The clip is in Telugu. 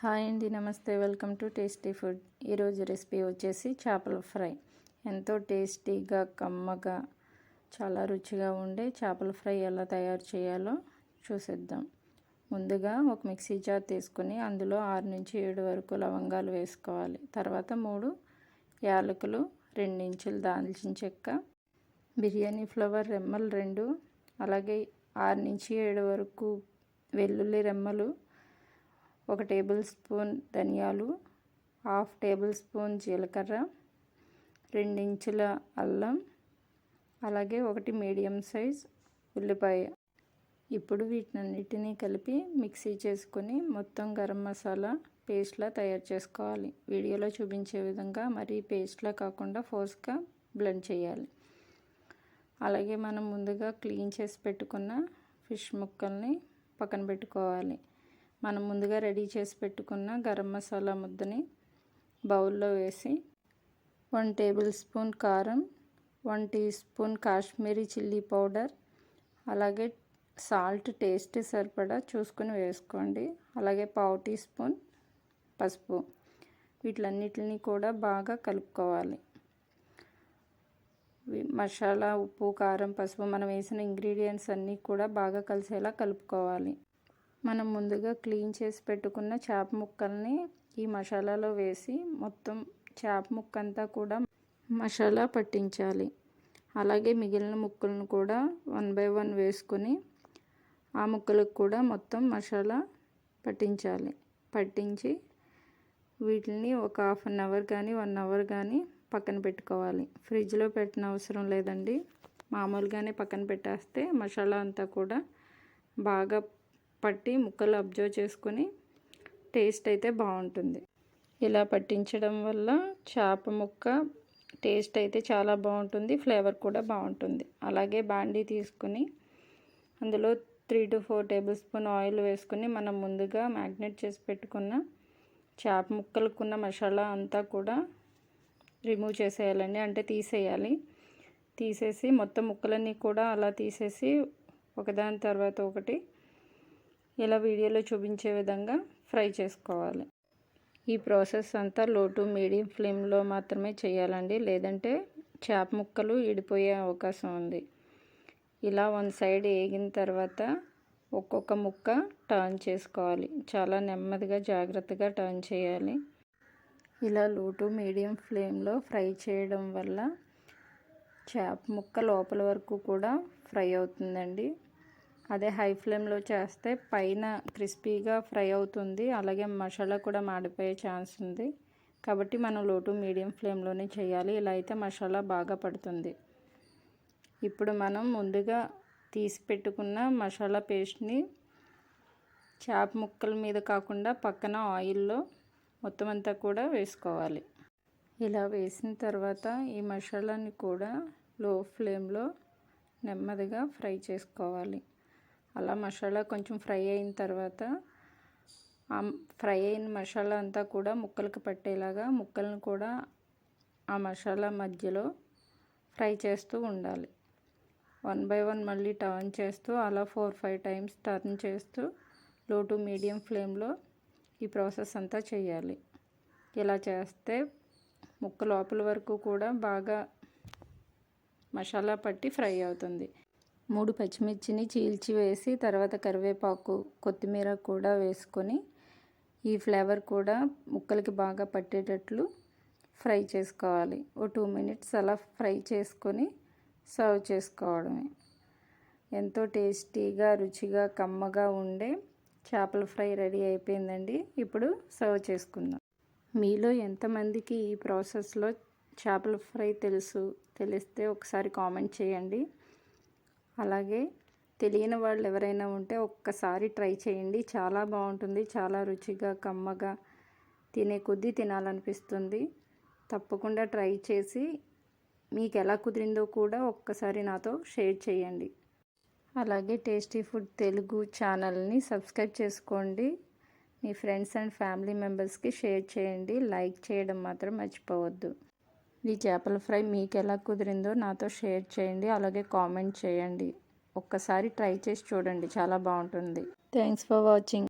హాయ్ అండి నమస్తే. Welcome to tasty food. ఈరోజు రెసిపీ వచ్చేసి చేపల ఫ్రై. ఎంతో టేస్టీగా కమ్మగా చాలా రుచిగా ఉండే చేపల ఫ్రై ఎలా తయారు చేయాలో చూసేద్దాం. ముందుగా ఒక మిక్సీ జార్ తీసుకుని అందులో ఆరు నుంచి ఏడు వరకు లవంగాలు వేసుకోవాలి. తర్వాత మూడు యాలకులు రెండించులు దాల్చిన చెక్క బిర్యానీ ఫ్లవర్ రెమ్మలు రెండు అలాగే ఆరు నుంచి ఏడు వరకు వెల్లుల్లి రెమ్మలు ఒక టేబుల్ స్పూన్ ధనియాలు హాఫ్ టేబుల్ స్పూన్ జీలకర్ర రెండించుల అల్లం అలాగే ఒకటి మీడియం సైజ్ ఉల్లిపాయ. ఇప్పుడు వీటినన్నిటినీ కలిపి మిక్సీ చేసుకొని మొత్తం గరం మసాలా పేస్ట్లా తయారు చేసుకోవాలి. వీడియోలో చూపించే విధంగా మరీ పేస్ట్లా కాకుండా ఫోర్స్గా బ్లెండ్ చేయాలి. అలాగే మనం ముందుగా క్లీన్ చేసి పెట్టుకున్న ఫిష్ ముక్కల్ని పక్కన పెట్టుకోవాలి. మనం ముందుగా రెడీ చేసి పెట్టుకున్న గరం మసాలా ముద్దని బౌల్లో వేసి వన్ టేబుల్ స్పూన్ కారం one teaspoon Kashmiri chilli powder అలాగే సాల్ట్ టేస్ట్ సరిపడా చూసుకుని వేసుకోండి. అలాగే పావు టీ స్పూన్ పసుపు. వీటిలన్నిటిని కూడా బాగా కలుపుకోవాలి. మసాలా ఉప్పు కారం పసుపు మనం వేసిన ఇంగ్రీడియంట్స్ అన్నీ కూడా బాగా కలిసేలా కలుపుకోవాలి. మనం ముందుగా క్లీన్ చేసి పెట్టుకున్న చేప ముక్కల్ని ఈ మసాలాలో వేసి మొత్తం చేప ముక్క అంతా కూడా మసాలా పట్టించాలి. అలాగే మిగిలిన ముక్కలను కూడా వన్ బై వన్ వేసుకొని ఆ ముక్కలకు కూడా మొత్తం మసాలా పట్టించాలి. పట్టించి వీటిని ఒక హాఫ్ అన్ అవర్ కానీ వన్ అవర్ కానీ పక్కన పెట్టుకోవాలి. ఫ్రిడ్జ్లో పెట్టిన అవసరం లేదండి. మామూలుగానే పక్కన పెట్టేస్తే మసాలా అంతా కూడా బాగా పట్టి ముక్కలు అబ్జర్వ్ చేసుకొని టేస్ట్ అయితే బాగుంటుంది. ఇలా పట్టించడం వల్ల చేప ముక్క టేస్ట్ అయితే చాలా బాగుంటుంది ఫ్లేవర్ కూడా బాగుంటుంది. అలాగే బాండీ తీసుకుని అందులో three to four tablespoon oil వేసుకుని మనం ముందుగా మ్యాగ్నెట్ చేసి పెట్టుకున్న చేప ముక్కలకున్న మసాలా అంతా కూడా రిమూవ్ చేసేయాలండి. అంటే తీసేయాలి. తీసేసి మొత్తం ముక్కలన్నీ కూడా అలా తీసేసి ఒకదాని తర్వాత ఒకటి ఇలా వీడియోలో చూపించే విధంగా ఫ్రై చేసుకోవాలి. ఈ ప్రాసెస్ అంతా లో టు మీడియం ఫ్లేమ్లో మాత్రమే చేయాలండి. లేదంటే చేప ముక్కలు ఇడిపోయే అవకాశం ఉంది. ఇలా వన్ సైడ్ వేగిన తర్వాత ఒక్కొక్క ముక్క టర్న్ చేసుకోవాలి. చాలా నెమ్మదిగా జాగ్రత్తగా టర్న్ చేయాలి. ఇలా లో టు మీడియం ఫ్లేమ్లో ఫ్రై చేయడం వల్ల చేప ముక్క లోపల వరకు కూడా ఫ్రై అవుతుందండి. అదే హై ఫ్లేమ్లో చేస్తే పైన క్రిస్పీగా ఫ్రై అవుతుంది. అలాగే మసాలా కూడా మాడిపోయే ఛాన్స్ ఉంది. కాబట్టి మనం లోటు మీడియం ఫ్లేమ్లోనే చేయాలి. ఇలా అయితే మసాలా బాగా పడుతుంది. ఇప్పుడు మనం ముందుగా తీసి పెట్టుకున్న మసాలా పేస్ట్ని చేప ముక్కల మీద కాకుండా పక్కన ఆయిల్లో మొత్తం అంతా కూడా వేసుకోవాలి. ఇలా వేసిన తర్వాత ఈ మసాలాని కూడా లో ఫ్లేమ్లో నెమ్మదిగా ఫ్రై చేసుకోవాలి. అలా మసాలా కొంచెం ఫ్రై అయిన తర్వాత ఆ ఫ్రై అయిన మసాలా అంతా కూడా ముక్కలకు పట్టేలాగా ముక్కలను కూడా ఆ మసాలా మధ్యలో ఫ్రై చేస్తూ ఉండాలి. వన్ బై వన్ మళ్ళీ టర్న్ చేస్తూ అలా ఫోర్ ఫైవ్ టైమ్స్ టర్న్ చేస్తూ లో టు మీడియం ఫ్లేమ్లో ఈ ప్రాసెస్ అంతా చేయాలి. ఇలా చేస్తే ముక్క లోపల వరకు కూడా బాగా మసాలా పట్టి ఫ్రై అవుతుంది. మూడు పచ్చిమిర్చిని చీల్చి వేసి తర్వాత కరివేపాకు కొత్తిమీర కూడా వేసుకొని ఈ ఫ్లేవర్ కూడా ముక్కలకి బాగా పట్టేటట్లు ఫ్రై చేసుకోవాలి. ఓ టూ మినిట్స్ అలా ఫ్రై చేసుకొని సర్వ్ చేసుకోవడమే. ఎంతో టేస్టీగా రుచిగా కమ్మగా ఉండే చేపల ఫ్రై రెడీ అయిపోయిందండి. ఇప్పుడు సర్వ్ చేసుకుందాం. మీలో ఎంతమందికి ఈ ప్రాసెస్లో చేపల ఫ్రై తెలుసు? తెలిస్తే ఒకసారి కామెంట్ చేయండి. అలాగే తెలియని వాళ్ళు ఎవరైనా ఉంటే ఒక్కసారి ట్రై చేయండి. చాలా బాగుంటుంది. చాలా రుచిగా కమ్మగా తినే కొద్దీ తినాలనిపిస్తుంది. తప్పకుండా ట్రై చేసి మీకు ఎలా కుదిరిందో కూడా ఒక్కసారి నాతో షేర్ చేయండి. అలాగే టేస్టీ ఫుడ్ తెలుగు ఛానల్ని సబ్స్క్రైబ్ చేసుకోండి. మీ ఫ్రెండ్స్ అండ్ ఫ్యామిలీ మెంబర్స్కి షేర్ చేయండి. లైక్ చేయడం మాత్రం మర్చిపోవద్దు. ఈ చేపల ఫ్రై మీకు ఎలా కుదిరిందో నాతో షేర్ చేయండి అలాగే కామెంట్ చేయండి. ఒక్కసారి ట్రై చేసి చూడండి చాలా బాగుంటుంది. Thanks for watching